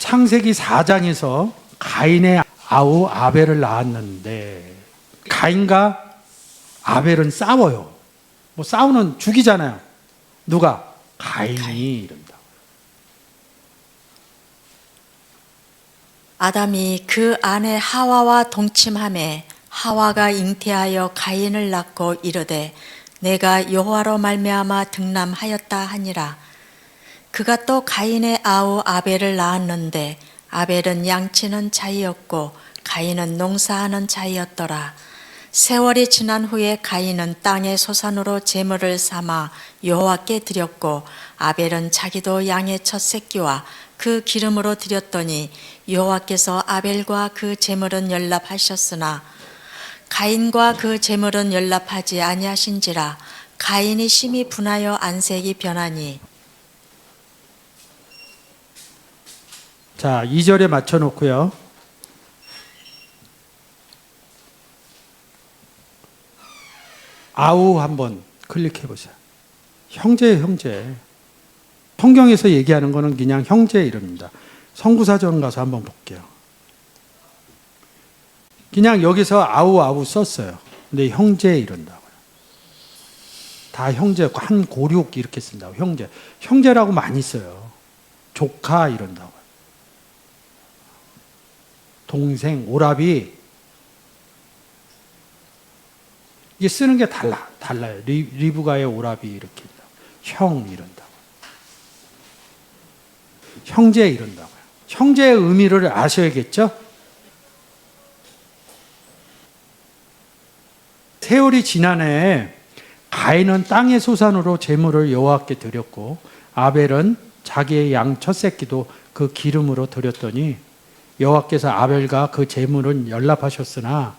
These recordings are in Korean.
창세기 4장에서 가인의 아우 아벨을 낳았는데 가인과 아벨은 싸워요. 뭐 싸우는 죽이잖아요. 누가? 가인이 이른다. 아담이 그 아내 하와와 동침함에 하와가 잉태하여 가인을 낳고 이르되 내가 여호와로 말미암아 등남하였다 하니라 그가 또 가인의 아우 아벨을 낳았는데 아벨은 양치는 자이었고 가인은 농사하는 자이었더라. 세월이 지난 후에 가인은 땅의 소산으로 제물을 삼아 여호와께 드렸고 아벨은 자기도 양의 첫 새끼와 그 기름으로 드렸더니 여호와께서 아벨과 그 제물은 연락하셨으나 가인과 그 제물은 연락하지 아니하신지라 가인이 심히 분하여 안색이 변하니 자, 2절에 맞춰 놓고요. 아우 한번 클릭해 보세요. 형제 형제. 성경에서 얘기하는 거는 그냥 형제 이름입니다. 성구사전 가서 한번 볼게요. 그냥 여기서 아우 아우 썼어요. 근데 형제 이런다고요. 다 형제 한 고륙 이렇게 쓴다고 형제. 형제라고 많이 써요. 조카 이런다고. 동생, 오라비 이게 쓰는 게 달라, 달라요. 리, 리브가의 오라비 이렇게. 형 이런다고. 형제 이런다고요. 형제의 의미를 아셔야겠죠? 세월이 지난해 가인은 땅의 소산으로 제물을 여호와께 드렸고 아벨은 자기의 양 첫 새끼도 그 기름으로 드렸더니 여호와께서 아벨과 그 제물은 연락하셨으나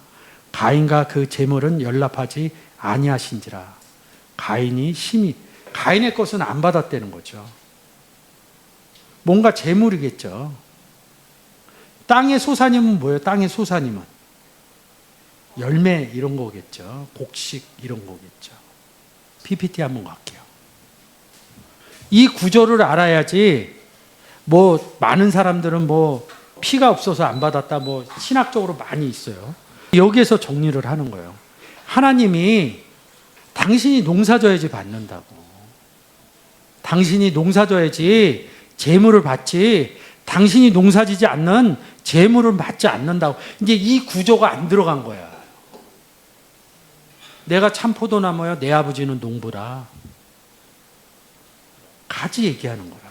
가인과 그 제물은 연락하지 아니하신지라 가인이 심히 가인의 것은 안 받았다는 거죠. 뭔가 제물이겠죠. 땅의 소사님은 뭐예요? 땅의 소사님은 열매 이런 거겠죠. 곡식 이런 거겠죠. PPT 한번 갈게요. 이 구조를 알아야지 뭐 많은 사람들은 뭐 피가 없어서 안 받았다 뭐 신학적으로 많이 있어요. 여기에서 정리를 하는 거예요. 하나님이 당신이 농사져야지 받는다고. 당신이 농사져야지 재물을 받지 당신이 농사지지 않는 재물을 받지 않는다고. 이제 이 구조가 안 들어간 거야. 내가 참 포도나무야 내 아버지는 농부라. 가지 얘기하는 거라고요.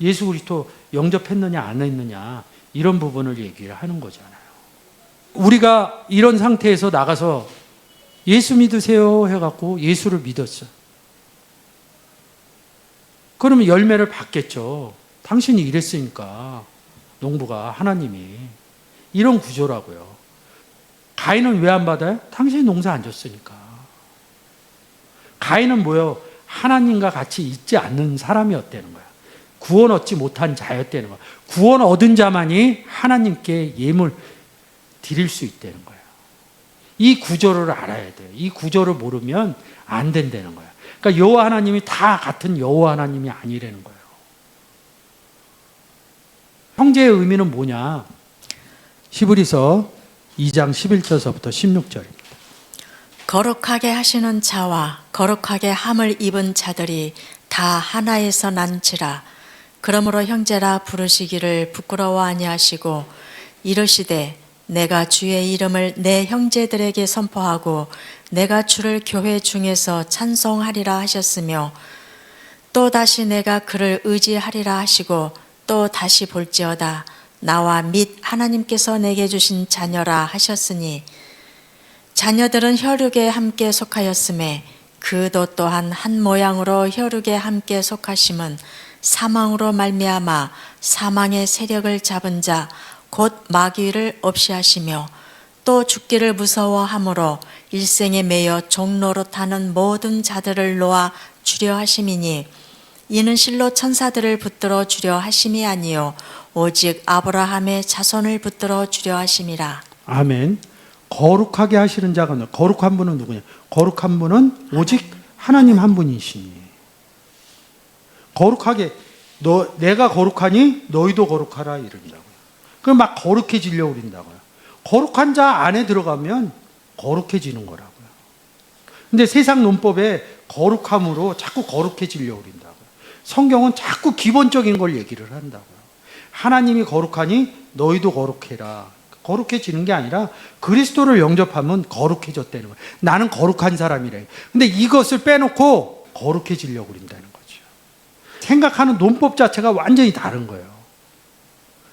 예수 그리스도 영접했느냐 안 했느냐 이런 부분을 얘기를 하는 거잖아요. 우리가 이런 상태에서 나가서 예수 믿으세요 해갖고 예수를 믿었어. 그러면 열매를 받겠죠. 당신이 이랬으니까 농부가 하나님이 이런 구조라고요. 가인은 왜 안 받아요? 당신이 농사 안 줬으니까. 가인은 뭐요? 하나님과 같이 있지 않는 사람이었다는 거야. 구원 얻지 못한 자였다는 거야. 구원 얻은 자만이 하나님께 예물 드릴 수 있다는 거예요. 이 구조를 알아야 돼요. 이 구조를 모르면 안 된다는 거예요. 그러니까 여호와 하나님이 다 같은 여호와 하나님이 아니라는 거예요. 형제의 의미는 뭐냐? 히브리서 2장 11절서부터 16절입니다. 거룩하게 하시는 자와 거룩하게 함을 입은 자들이 다 하나에서 난지라 그러므로 형제라 부르시기를 부끄러워 아니하시고 이르시되 내가 주의 이름을 내 형제들에게 선포하고 내가 주를 교회 중에서 찬송하리라 하셨으며 또 다시 내가 그를 의지하리라 하시고 또 다시 볼지어다. 나와 및 하나님께서 내게 주신 자녀라 하셨으니 자녀들은 혈육에 함께 속하였음에 그도 또한 한 모양으로 혈육에 함께 속하심은 사망으로 말미암아 사망의 세력을 잡은 자 곧 마귀를 없이 하시며 또 죽기를 무서워함으로 일생에 매여 종로로 타는 모든 자들을 놓아 주려 하심이니 이는 실로 천사들을 붙들어 주려 하심이 아니요 오직 아브라함의 자손을 붙들어 주려 하심이라 아멘. 거룩하게 하시는 자가 누- 거룩한 분은 누구냐? 거룩한 분은 오직 하나님 한 분이시니. 거룩하게 너 내가 거룩하니 너희도 거룩하라 이런다고요. 그럼 막 거룩해지려고 그런다고요. 거룩한 자 안에 들어가면 거룩해지는 거라고요. 근데 세상 논법에 거룩함으로 자꾸 거룩해지려고 그런다고요. 성경은 자꾸 기본적인 걸 얘기를 한다고요. 하나님이 거룩하니 너희도 거룩해라. 거룩해지는 게 아니라 그리스도를 영접하면 거룩해졌다는 거예요. 나는 거룩한 사람이래. 근데 이것을 빼놓고 거룩해지려고 그런다는 거죠. 생각하는 논법 자체가 완전히 다른 거예요.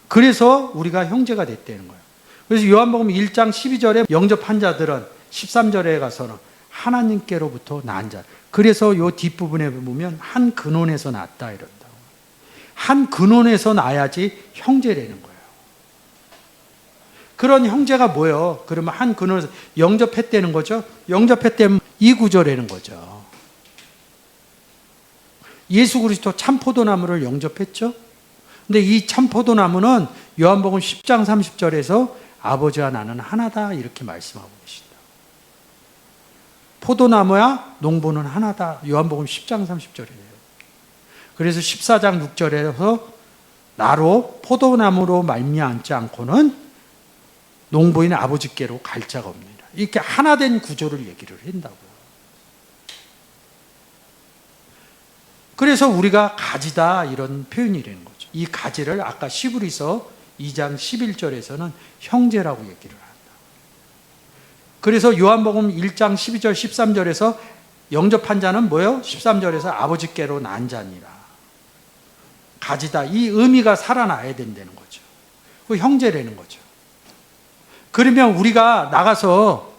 그래서 우리가 형제가 됐다는 거예요. 그래서 요한복음 1장 12절에 영접한 자들은 13절에 가서는 하나님께로부터 난 자. 그래서 요 뒷부분에 보면 한 근원에서 났다 이런다고. 한 근원에서 나야지 형제라는 거예요. 그런 형제가 뭐예요? 그러면 한 근원에서 영접했다는 거죠. 영접했다면 이 구절이라는 거죠. 예수 그리스도 참 포도나무를 영접했죠. 근데 이 참 포도나무는 요한복음 10장 30절에서 아버지와 나는 하나다 이렇게 말씀하고 계신다. 포도나무야 농부는 하나다. 요한복음 10장 30절이에요. 그래서 14장 6절에서 나로 포도나무로 말미암지 않고는 농부인 아버지께로 갈 자가 없느니라. 이렇게 하나 된 구조를 얘기를 한다고요. 그래서 우리가 가지다 이런 표현이라는 거죠. 이 가지를 아까 시브리서 2장 11절에서는 형제라고 얘기를 한다. 그래서 요한복음 1장 12절 13절에서 영접한 자는 뭐요? 13절에서 아버지께로 난 자니라. 가지다. 이 의미가 살아나야 된다는 거죠. 그 형제라는 거죠. 그러면 우리가 나가서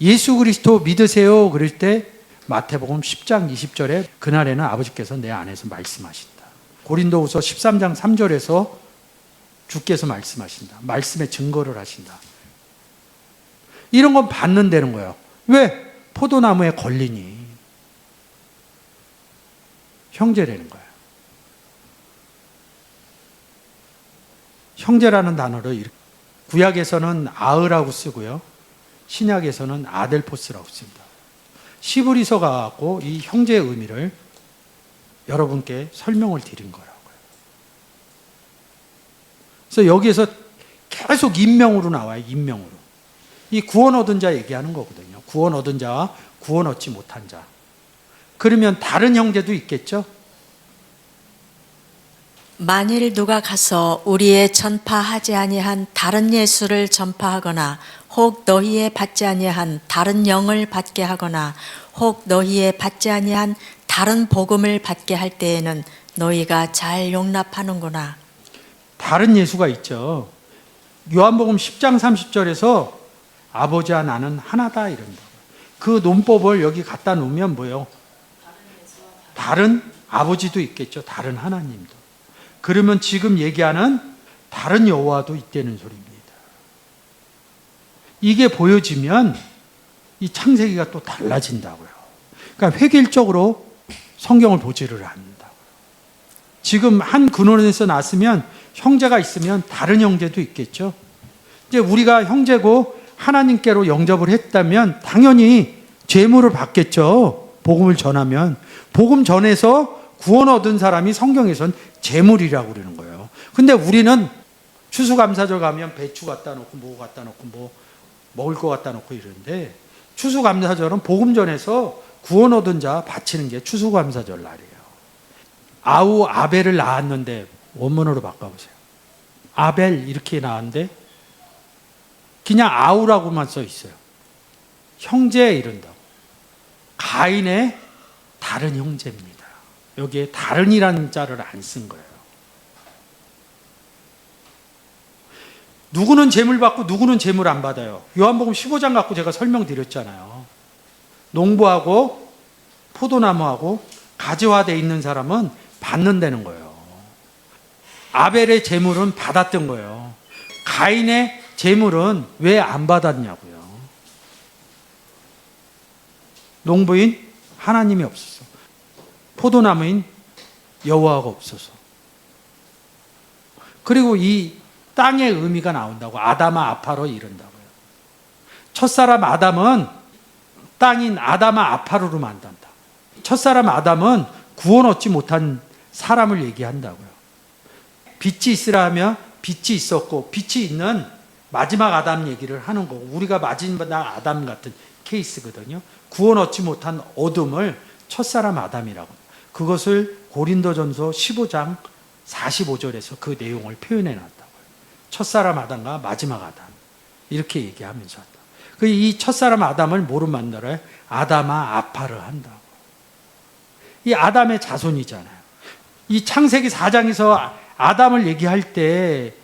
예수 그리스도 믿으세요. 그럴 때 마태복음 10장 20절에 그날에는 아버지께서 내 안에서 말씀하신다. 고린도후서 13장 3절에서 주께서 말씀하신다. 말씀에 증거를 하신다. 이런 건 받는다는 거예요. 왜? 포도나무에 걸리니. 형제라는 거예요. 형제라는 단어를 구약에서는 아으라고 쓰고요. 신약에서는 아델포스라고 씁니다. 시브리서가 갖고 이 형제의 의미를 여러분께 설명을 드린 거라고요. 그래서 여기에서 계속 인명으로 나와요. 인명으로. 이 구원 얻은 자 얘기하는 거거든요. 구원 얻은 자와 구원 얻지 못한 자. 그러면 다른 형제도 있겠죠? 만일 누가 가서 우리의 전파하지 아니한 다른 예수를 전파하거나 혹 너희의 받지 아니한 다른 영을 받게 하거나 혹 너희의 받지 아니한 다른 복음을 받게 할 때에는 너희가 잘 용납하는구나. 다른 예수가 있죠. 요한복음 10장 30절에서 아버지와 나는 하나다 이런다. 그 논법을 여기 갖다 놓으면 뭐예요? 다른 아버지도 있겠죠. 다른 하나님도. 그러면 지금 얘기하는 다른 여호와도 있다는 소리입니다. 이게 보여지면 이 창세기가 또 달라진다고요. 그러니까 획일적으로 성경을 보지를 않는다고요. 지금 한 근원에서 났으면 형제가 있으면 다른 형제도 있겠죠. 이제 우리가 형제고 하나님께로 영접을 했다면 당연히 죄물을 받겠죠. 복음을 전하면 복음 전해서 구원 얻은 사람이 성경에선 재물이라고 그러는 거예요. 근데 우리는 추수감사절 가면 배추 갖다 놓고 뭐 갖다 놓고 뭐 먹을 거 갖다 놓고 이러는데 추수감사절은 복음 전에서 구원 얻은 자 바치는 게 추수감사절 날이에요. 아우 아벨을 낳았는데 원문으로 바꿔보세요. 아벨 이렇게 나왔는데 그냥 아우라고만 써 있어요. 형제 이런다고. 가인의 다른 형제입니다. 여기에 다른이라는 자를 안 쓴 거예요. 누구는 재물 받고 누구는 재물 안 받아요. 요한복음 15장 갖고 제가 설명드렸잖아요. 농부하고 포도나무하고 가지화돼 있는 사람은 받는다는 거예요. 아벨의 재물은 받았던 거예요. 가인의 재물은 왜 안 받았냐고요. 농부인 하나님이 없어서. 포도나무인 여호와가 없어서. 그리고 이 땅의 의미가 나온다고 아담아 아파로 이른다고요. 첫사람 아담은 땅인 아담아 아파로로 만든다. 첫사람 아담은 구원 얻지 못한 사람을 얘기한다고요. 빛이 있으라 하면 빛이 있었고 빛이 있는 마지막 아담 얘기를 하는 거고 우리가 마지막 아담 같은 케이스거든요. 구원 얻지 못한 어둠을 첫사람 아담이라고. 그것을 고린도전서 15장 45절에서 그 내용을 표현해 놨다고요. 첫사람 아담과 마지막 아담. 이렇게 얘기하면서 한다. 그 이 첫사람 아담을 뭐로 만들어요? 아담아 아파를 한다고. 이 아담의 자손이잖아요. 이 창세기 4장에서 아담을 얘기할 때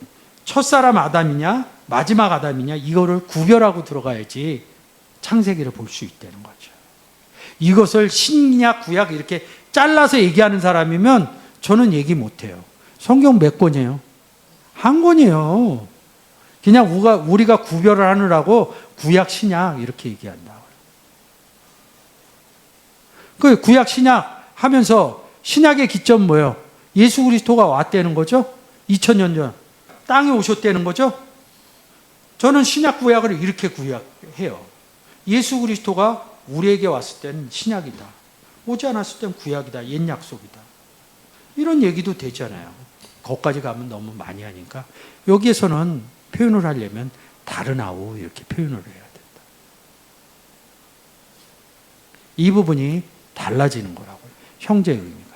첫사람 아담이냐 마지막 아담이냐 이거를 구별하고 들어가야지 창세기를 볼 수 있다는 거죠. 이것을 신약 구약 이렇게 잘라서 얘기하는 사람이면 저는 얘기 못 해요. 성경 몇 권이에요? 한 권이에요. 그냥 우리가, 우리가 구별을 하느라고 구약 신약 이렇게 얘기한다. 그 구약 신약 하면서 신약의 기점 뭐예요? 예수 그리스도가 왔다는 거죠? 2000년 전 땅에 오셨다는 거죠? 저는 신약 구약을 이렇게 구약해요. 예수 그리스도가 우리에게 왔을 때는 신약이다. 오지 않았을 때는 구약이다. 옛 약속이다. 이런 얘기도 되잖아요. 거기까지 가면 너무 많이 하니까 여기에서는 표현을 하려면 다른 아우 이렇게 표현을 해야 된다. 이 부분이 달라지는 거라고요. 형제의 의미가.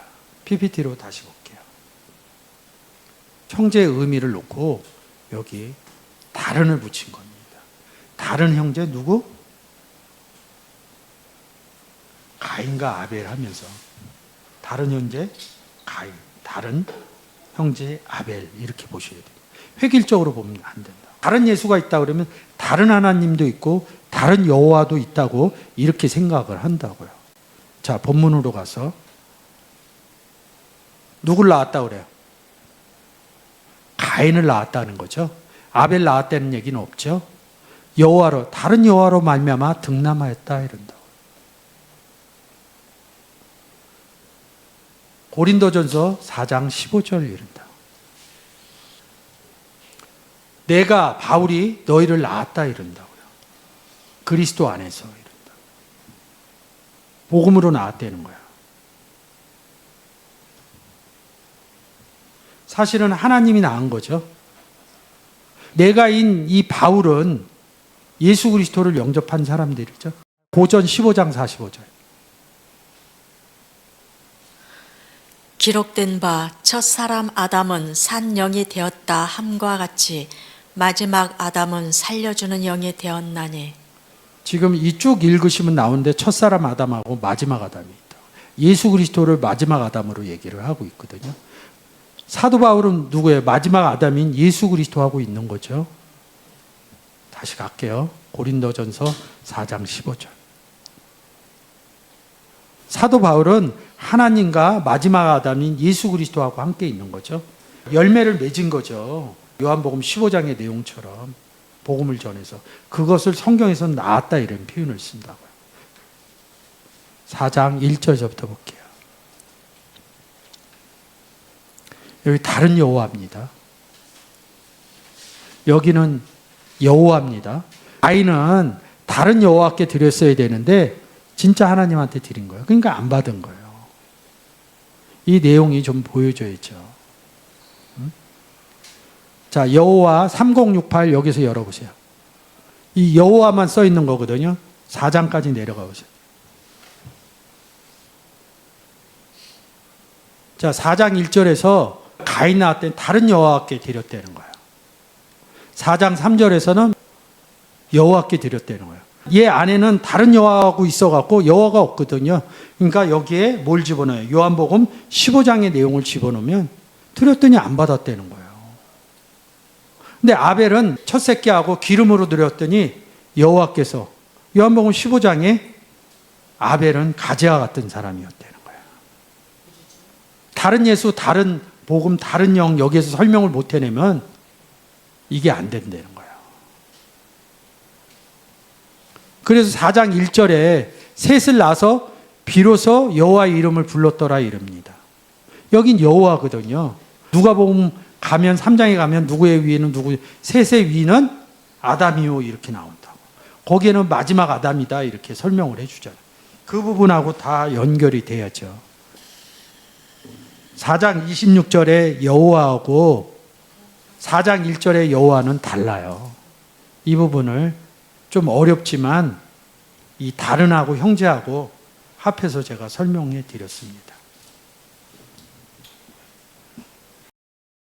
PPT로 다시 볼게요. 형제의 의미를 놓고 여기 다른을 붙인 겁니다. 다른 형제 누구? 가인과 아벨 하면서 다른 형제 가인, 다른 형제 아벨 이렇게 보셔야 돼요. 획일적으로 보면 안 된다. 다른 예수가 있다 그러면 다른 하나님도 있고 다른 여호와도 있다고 이렇게 생각을 한다고요. 자, 본문으로 가서 누굴 낳았다 그래요? 가인을 낳았다는 거죠. 아벨 낳았다는 얘기는 없죠. 여호와로 다른 여호와로 말미암아 등남하였다 이런다. 고린도전서 4장 15절 이른다. 내가 바울이 너희를 낳았다 이른다고요. 그리스도 안에서 이른다. 복음으로 낳았다는 거야. 사실은 하나님이 낳은 거죠. 내가인 이 바울은 예수 그리스도를 영접한 사람들이죠. 고전 15장 45절. 기록된 바 첫 사람 아담은 산 영이 되었다 함과 같이 마지막 아담은 살려주는 영이 되었나니 지금 이쪽 읽으시면 나오는데 첫 사람 아담하고 마지막 아담이 있다. 예수 그리스도를 마지막 아담으로 얘기를 하고 있거든요. 사도 바울은 누구예요? 마지막 아담인 예수 그리스도하고 있는 거죠. 다시 갈게요. 고린도전서 4장 15절. 사도 바울은 하나님과 마지막 아담인 예수 그리스도하고 함께 있는 거죠. 열매를 맺은 거죠. 요한복음 15장의 내용처럼 복음을 전해서 그것을 성경에서는 나았다 이런 표현을 쓴다고요. 4장 1절부터 볼게요. 여기 다른 여호와입니다. 여기는 여호와입니다. 아이는 다른 여호와께 드렸어야 되는데 진짜 하나님한테 드린 거예요. 그러니까 안 받은 거예요. 이 내용이 좀 보여줘야죠. 음? 자, 여호와 3068 여기서 열어보세요. 이 여호와만 써 있는 거거든요. 4장까지 내려가 보세요. 자, 4장 1절에서 가인 나왔더니 다른 여호와께 드렸다는 거예요. 4장 3절에서는 여호와께 드렸다는 거예요. 얘 안에는 다른 여호와하고 있어갖고 여호와가 없거든요. 그러니까 여기에 뭘 집어넣어요? 요한복음 15장의 내용을 집어넣으면 드렸더니 안 받았다는 거예요. 근데 아벨은 첫 새끼하고 기름으로 드렸더니 여호와께서 요한복음 15장에 아벨은 가지와 같은 사람이었다는 거예요. 다른 예수, 다른 복음, 다른 영 여기에서 설명을 못 해내면 이게 안 된다는 거예요. 그래서 4장 1절에 셋을 낳아서 비로소 여호와의 이름을 불렀더라 이릅니다. 여긴 여호와거든요. 누가 보면 가면 3장에 가면 누구의 위에는 누구 셋의 위는 아담이요 이렇게 나온다고. 거기에는 마지막 아담이다 이렇게 설명을 해 주잖아요. 그 부분하고 다 연결이 돼야죠. 4장 26절의 여호와하고 4장 1절의 여호와는 달라요. 이 부분을 좀 어렵지만 이 다른하고 형제하고 합해서 제가 설명해 드렸습니다.